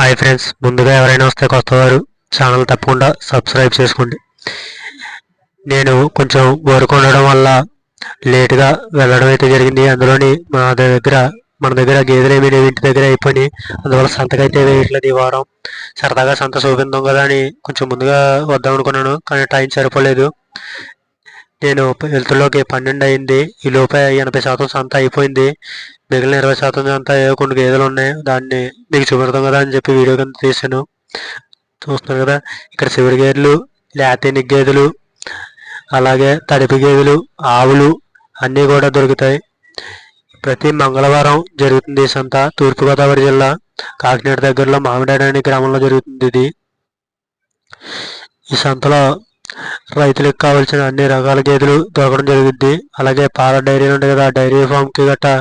Hi friends ముందుగా ఎవరైనా వస్తే కొత్త వారు ఛానల్ తప్పకుండా సబ్స్క్రైబ్ చేసుకోండి. నేను కొంచెం వర్క్ ఉండడం వల్ల లేటుగా వెళ్ళడం అయితే జరిగింది. అందులోని మా దగ్గర మన దగ్గర గేదెలు ఏమి లేవు. ఇంటి దగ్గర అయిపోయి అందువల్ల సంతకైతే వేయట్లేదు ఈ వారం. సరదాగా సంత చూపిందాం కదా అని కొంచెం ముందుగా వద్దాం అనుకున్నాను కానీ టైం సరిపోలేదు. నేను వెళ్తుల్లోకి పన్నెండు అయింది. ఈ లోపే ఎనభై శాతం సంత అయిపోయింది. మిగిలిన ఇరవై శాతం అంతా ఏవో కొన్ని గేదెలు ఉన్నాయి. దాన్ని మీకు చూపెడతాం కదా అని చెప్పి వీడియో కింద తీసాను. చూస్తున్నారు కదా ఇక్కడ శివుడి గేదెలు లేతేని గేదెలు అలాగే తడిపి గేదెలు ఆవులు అన్నీ కూడా దొరుకుతాయి. ప్రతి మంగళవారం జరుగుతుంది ఈ సంత. తూర్పుగోదావరి జిల్లా కాకినాడ దగ్గరలో మామిడాడని గ్రామంలో జరుగుతుంది ఇది. ఈ సంతలో రైతులకు కావాల్సిన అన్ని రకాల గేదెలు దొరకడం జరుగుద్ది అలాగే పాల డైరీలు ఉంటాయి కదా ఆ డైరీ ఫామ్కి గట్టా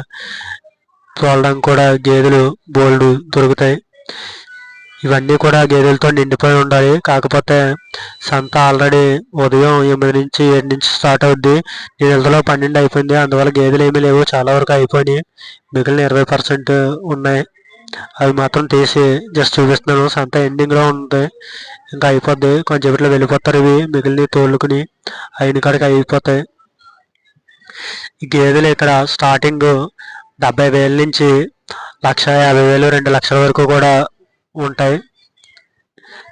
చూడడం కూడా గేదెలు బోల్డ్ దొరుకుతాయి. ఇవన్నీ కూడా గేదెలతో నిండిపోయి ఉండాలి. కాకపోతే సంత ఆల్రెడీ ఉదయం ఎనిమిది నుంచి ఏడు నుంచి స్టార్ట్ అవుద్ది. ఇంతలో పన్నెండు అయిపోయింది. అందువల్ల గేదెలు ఏమీ లేవు. చాలా వరకు అయిపోయినాయి. మిగిలిన ఇరవై పర్సెంట్ ఉన్నాయి. అవి మాత్రం తీసి జస్ట్ చూపిస్తున్నాను. సంత ఎండింగ్లో ఉంది. ఇంకా అయిపోద్ది. కొంచెంసేపట్లో వెళ్ళిపోతారు ఇవి మిగిలిన తోలుకుని. అయిన కాడికి అయిపోతాయి. గేదెలు ఇక్కడ స్టార్టింగ్ డెబ్బై వేల నుంచి లక్ష యాభై వేలు రెండు లక్షల వరకు కూడా ఉంటాయి.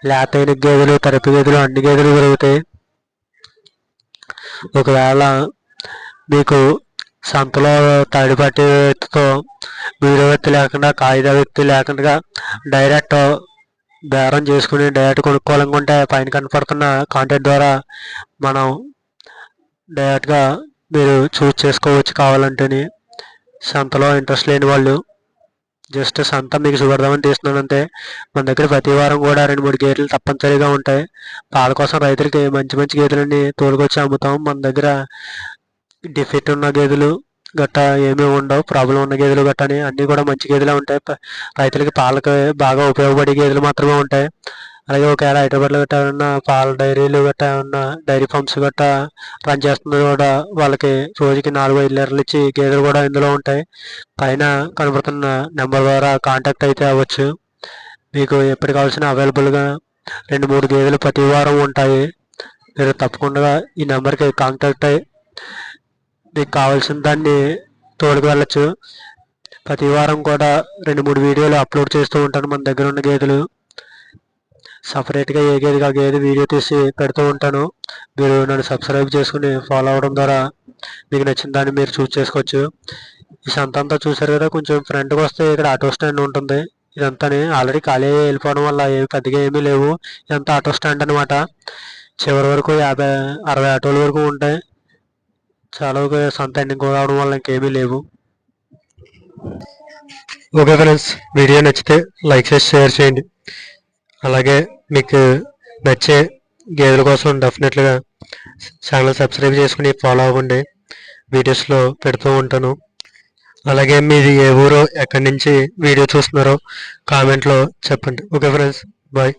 లేతైన గేదెలు తరపు గేదెలు అన్ని గేదెలు దొరుకుతాయి. ఒకవేళ మీకు సంతలో తడిపట్టి వ్యక్తితో వీడియో వ్యక్తి లేకుండా కాగిత వ్యక్తి లేకుండా డైరెక్ట్ బేరం చేసుకుని డైరెక్ట్ కొనుక్కోవాలనుకుంటే పైన కనపడుతున్న కాంటాక్ట్ ద్వారా మనం డైరెక్ట్గా మీరు చూస్ చేసుకోవచ్చు కావాలంటేనే. సంతలో ఇంట్రెస్ట్ లేని వాళ్ళు జస్ట్ సంత మీకు చూపెడదామని తీస్తున్నాను అంతే మన దగ్గర ప్రతి వారం కూడా రెండు మూడు గేదెలు తప్పనిసరిగా ఉంటాయి. పాల కోసం రైతులకి మంచి మంచి గేదెలని తోలుకొచ్చి అమ్ముతాం. మన దగ్గర డిఫెక్ట్ ఉన్న గేదెలు గట్టా ఏమీ ఉండవు ప్రాబ్లం ఉన్న గేదెలు గట్టని అన్నీ కూడా మంచి గేదెలే ఉంటాయి. రైతులకి పాలకు బాగా ఉపయోగపడే గేదెలు మాత్రమే ఉంటాయి. అలాగే ఒకవేళ హైదరాబాద్లో గట్టా ఏమన్నా పాల డైరీలు గట్టా ఏమన్నా డైరీ ఫార్మ్స్ గట్టా రన్ చేస్తున్నది కూడా వాళ్ళకి రోజుకి నాలుగు ఐదు లీటర్లు ఇచ్చి గేదెలు కూడా ఇందులో ఉంటాయి. పైన కనబడుతున్న నెంబర్ ద్వారా కాంటాక్ట్ అయితే అవ్వచ్చు. మీకు ఎప్పటి కావాల్సిన అవైలబుల్గా రెండు మూడు గేదెలు ప్రతి వారం ఉంటాయి. మీరు తప్పకుండా ఈ నెంబర్కి కాంటాక్ట్ అయ్యి మీకు కావాల్సిన దాన్ని తోడుకు వెళ్ళచ్చు. ప్రతి వారం కూడా రెండు మూడు వీడియోలు అప్లోడ్ చేస్తూ ఉంటాను మన దగ్గర ఉన్న గేదెలు. సపరేట్గా ఏ గేదెకి ఆ గేదె వీడియో తీసి పెడుతూ ఉంటాను. మీరు నన్ను సబ్స్క్రైబ్ చేసుకుని ఫాలో అవడం ద్వారా మీకు నచ్చిన దాన్ని మీరు చూస్ చేసుకోవచ్చు. ఈ సంత అంతా చూసారు కదా కొంచెం ఫ్రంట్కి వస్తే ఇక్కడ ఆటో స్టాండ్ ఉంటుంది. ఇదంతా ఆల్రెడీ ఖాళీ వెళ్ళిపోవడం వల్ల ఏమి పెద్దగా ఏమీ లేవు. ఇదంతా ఆటో స్టాండ్ అనమాట చివరి వరకు యాభై అరవై ఆటోల వరకు ఉంటాయి. చాలా సొంత ఎండింగ్ రావడం వల్ల ఇంకేమీ లేవు. ఓకే ఫ్రెండ్స్ వీడియో నచ్చితే లైక్ చేసి షేర్ చేయండి. అలాగే మీకు నచ్చే గేదెల కోసం డెఫినెట్గా ఛానల్ సబ్స్క్రైబ్ చేసుకుని ఫాలో అవ్వండి. వీడియోస్లో పెడుతూ ఉంటాను. అలాగే మీది ఏ ఊరో ఎక్కడి నుంచి వీడియో చూస్తున్నారో కామెంట్లో చెప్పండి. Okay friends bye